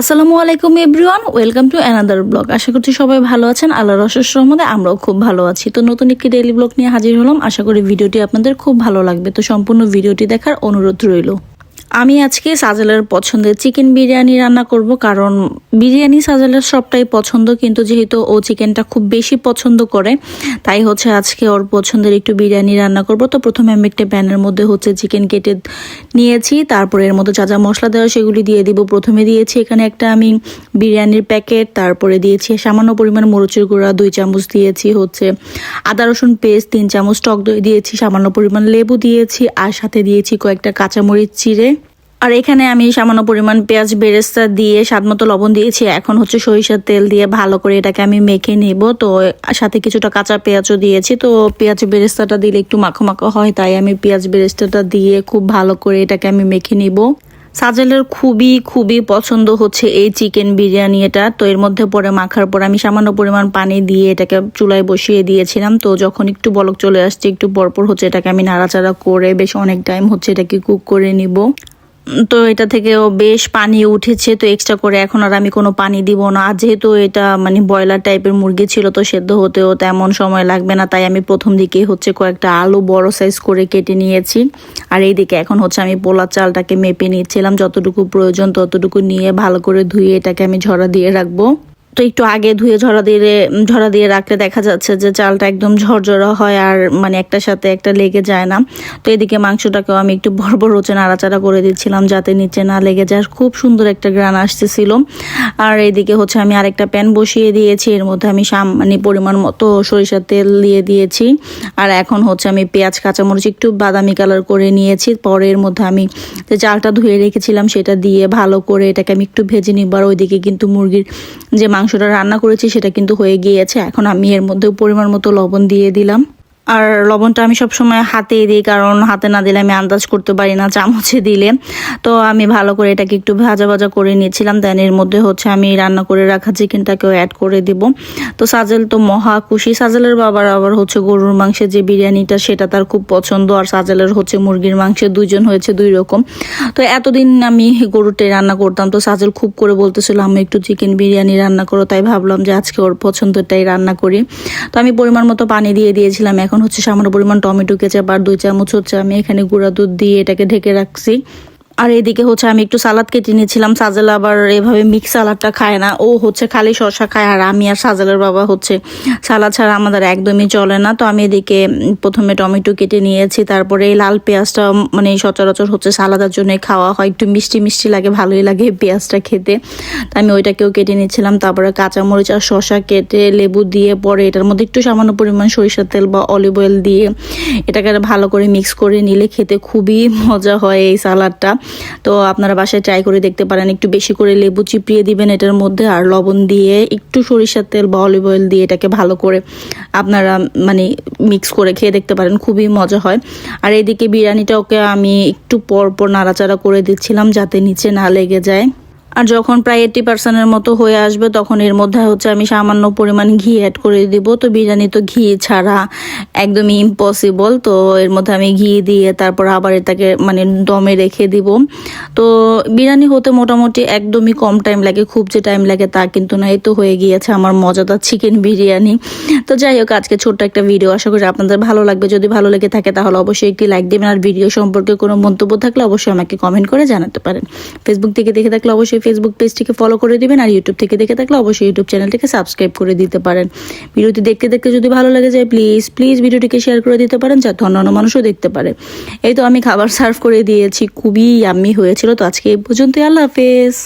আসসালামু আলাইকুম, everyone. Welcome to another blog. আশা করছি সবাই ভালো আছেন। আল্লাহ রসের সম্বন্ধে আমরাও খুব ভালো আছি। তো নতুন একটি ডেইলি ব্লগ নিয়ে হাজির হলাম। আশা করি ভিডিওটি আপনাদের খুব ভালো লাগবে। তো সম্পূর্ণ ভিডিওটি দেখার অনুরোধ রইল। আমি আজকে সাজেলের পছন্দের চিকেন বিরিয়ানি রান্না করব, কারণ বিরিয়ানি সাজেলের সবটাই পছন্দ, কিন্তু যেহেতু ও চিকেনটা খুব বেশি পছন্দ করে, তাই হচ্ছে আজকে ওর পছন্দের একটু বিরিয়ানি রান্না করব। তো প্রথমে আমি একটা প্যানের মধ্যে হচ্ছে চিকেন কেটে নিয়েছি, তারপরে এর মধ্যে যা যা মশলা দেওয়া সেগুলি দিয়ে দিব। প্রথমে দিয়েছি এখানে একটা আমি বিরিয়ানির প্যাকেট, তারপরে দিয়েছি সামান্য পরিমাণ মরিচের গুঁড়া, দুই চামচ দিয়েছি হচ্ছে আদা, রসুন পেস্ট, তিন চামচ টক দই দিয়েছি, সামান্য পরিমাণ লেবু দিয়েছি, আর সাথে দিয়েছি কয়েকটা কাঁচামরিচ চিড়ে। আর এখানে আমি সামান্য পরিমাণ পেঁয়াজ, বেরেস্তা দিয়ে স্বাদ মতো লবণ দিয়েছি। এখন হচ্ছে সরিষার তেল দিয়ে ভালো করে এটাকে আমি মেখে নেব। তো সাথে কিছুটা কাঁচা পেঁয়াজও দিয়েছি। তো পেঁয়াজ, বেরেস্তাটা দিলে একটু মাখো মাখো হয়, তাই আমি পেঁয়াজ, বেরেস্তাটা দিয়ে খুব ভালো করে এটাকে আমি মেখে নিব। সাজেলের খুবই খুবই পছন্দ হচ্ছে এই চিকেন বিরিয়ানি এটা। তো এর মধ্যে পরে মাখার পর আমি সামান্য পরিমাণ পানি দিয়ে এটাকে চুলায় বসিয়ে দিয়েছিলাম। তো যখন একটু বলক চলে আসছে, একটু পরপর হচ্ছে এটাকে আমি নাড়াচাড়া করে বেশ অনেক টাইম হচ্ছে এটাকে কুক করে নিব। তো এটা থেকেও বেশ পানি উঠেছে, তো এক্সট্রা করে এখন আর আমি কোনো পানি দিব না। আর যেহেতু এটা মানে ব্রয়লার টাইপের মুরগি ছিল, তো সেদ্ধ হতেও তেমন সময় লাগবে না, তাই আমি প্রথম দিকে হচ্ছে কয়েকটা আলু বড় সাইজ করে কেটে নিয়েছি। আর এই দিকে এখন হচ্ছে আমি পোলার চালটাকে মেপে নিচ্ছিলাম, যতটুকু প্রয়োজন ততটুকু নিয়ে ভালো করে ধুয়ে এটাকে আমি ঝরা দিয়ে রাখব। তো একটু আগে ধুয়ে ঝরা দিয়ে ঝরা দিয়ে রাখলে দেখা যাচ্ছে যে চালটা একদম ঝরঝরা হয় আর মানে একটার সাথে একটা লেগে যায় না। তো এদিকে মাংসটাকেও আমি একটু হচ্ছে নাড়াচাড়া করে দিচ্ছিলাম যাতে নিচে না লেগে যায়। খুব সুন্দর একটা গ্রান আসতেছিল। আর এদিকে হচ্ছে আমি আরেকটা প্যান বসিয়ে দিয়েছি। এর মধ্যে আমি মানে পরিমাণ মতো সরিষার তেল দিয়ে দিয়েছি। আর এখন হচ্ছে আমি পেঁয়াজ, কাঁচামরিচ, একটু বাদামি কালার করে নিয়েছি। পরে এর মধ্যে আমি যে চালটা ধুয়ে রেখেছিলাম সেটা দিয়ে ভালো করে এটাকে আমি একটু ভেজে নিবার ওইদিকে কিন্তু মুরগির যে মাংসটা রান্না করেছি, সেটা কিন্তু হয়ে গিয়েছে। এখন আমি এর মধ্যে পরিমাণ মতো লবণ দিয়ে দিলাম। আর লবণটা আমি সব সময় হাতে দিই, কারণ হাতে না দিলে আমি আন্দাজ করতে পারি না চামচে দিলে। তো আমি ভালো করে এটাকে একটু ভাজা ভাজা করে নিয়েছিলাম দেন এর মধ্যে হচ্ছে আমি রান্না করে রাখা চিকেনটাকেও অ্যাড করে দিব। তো সাজেল তো মহা খুশি। সাজেলের বাবার আবার হচ্ছে গরুর মাংসের যে বিরিয়ানিটা, সেটা তার খুব পছন্দ। আর সাজেলের হচ্ছে মুরগির মাংসের দুইজন হয়েছে দুই রকম। তো এতদিন আমি গরুটাই রান্না করতাম। তো সাজেল খুব করে বলতেছিল আমি একটু চিকেন বিরিয়ানি রান্না করো। তাই ভাবলাম যে আজকে ওর পছন্দটাই রান্না করি। তো আমি পরিমাণ মতো পানি দিয়ে দিয়েছিলাম। এখন হচ্ছে সামান্য পরিমাণ টমেটো কেচাপ আর দুই চামচ হচ্ছে আমি এখানে গুঁড়া দুধ দিয়ে এটাকে ঢেকে রাখছি। আর এদিকে হচ্ছে আমি একটু সালাদ কেটে নিয়েছিলাম। সাজেল আবার এভাবে মিক্স সালাদটা খায় না। ও হচ্ছে খালি শশা খায় আর আমি আর সাজেলের বাবা হচ্ছে সালাদ ছাড়া আমাদের একদমই চলে না। তো আমি এদিকে প্রথমে টমেটো কেটে নিয়েছি, তারপরে এই লাল পেঁয়াজটা মানে সচরাচর হচ্ছে সালাদার জন্য খাওয়া হয়। একটু মিষ্টি মিষ্টি লাগে, ভালোই লাগে পেঁয়াজটা খেতে। তো আমি ওইটাকেও কেটে নিয়েছিলাম, তারপরে কাঁচামরিচ আর শশা কেটে লেবু দিয়ে পরে এটার মধ্যে একটু সামান্য পরিমাণ সরিষার তেল বা অলিভ অয়েল দিয়ে এটাকে ভালো করে মিক্স করে নিলে খেতে খুবই মজা হয় এই সালাদটা। তো আপনারা বাসায় ট্রাই করে দেখতে পারেন। একটু বেশি করে লেবু চিপিয়ে দিবেন এটার মধ্যে আর লবণ দিয়ে একটু সরিষার তেল বা অলিভ অয়েল দিয়ে এটাকে ভালো করে আপনারা মানে মিক্স করে খেয়ে দেখতে পারেন, খুবই মজা হয়। আর এদিকে বিরিয়ানিটাকে আমি একটু পরপর পর নাড়াচাড়া করে দিচ্ছিলাম যাতে নিচে না লেগে যায়। আর যখন প্রায় এইটটি পার্সেন্টের মতো হয়ে আসবে, তখন এর মধ্যে হচ্ছে আমি সামান্য পরিমাণ ঘি অ্যাড করে দিব। তো বিরিয়ানি তো ঘি ছাড়া একদমই ইম্পসিবল তো এর মধ্যে আমি ঘি দিয়ে তারপর আবার এটাকে মানে দমে রেখে দিব। তো বিরিয়ানি হতে মোটামুটি একদমই কম টাইম লাগে, খুব যে টাইম লাগে তা কিন্তু না, এই তো হয়ে গিয়েছে আমার মজাদার চিকেন বিরিয়ানি। তো যাই হোক, আজকে ছোট্ট একটা ভিডিও আশা করি আপনাদের ভালো লাগবে। যদি ভালো লেগে থাকে, তাহলে অবশ্যই একটি লাইক দেবেন। আর ভিডিও সম্পর্কে কোনো মন্তব্য থাকলে অবশ্যই আমাকে কমেন্ট করে জানাতে পারেন। ফেসবুক থেকে দেখে থাকলে অবশ্যই ফেসবুক পেজটিকে ফলো করে দিবেন আর ইউটিউব থেকে দেখে থাকলে অবশ্যই ইউটিউব চ্যানেলটিকে সাবস্ক্রাইব করে দিতে পারেন। ভিডিওটি দেখতে দেখতে যদি ভালো লাগে যায় প্লিজ প্লিজ ভিডিওটিকে শেয়ার করে দিতে পারেন যাতে অন্যান্য মানুষও দেখতে পারে। এই তো আমি খাবার সার্ভ করে দিয়েছি, খুবই আমি হয়েছিল। তো আজকে এই পর্যন্তই, আল্লাহ হাফেজ।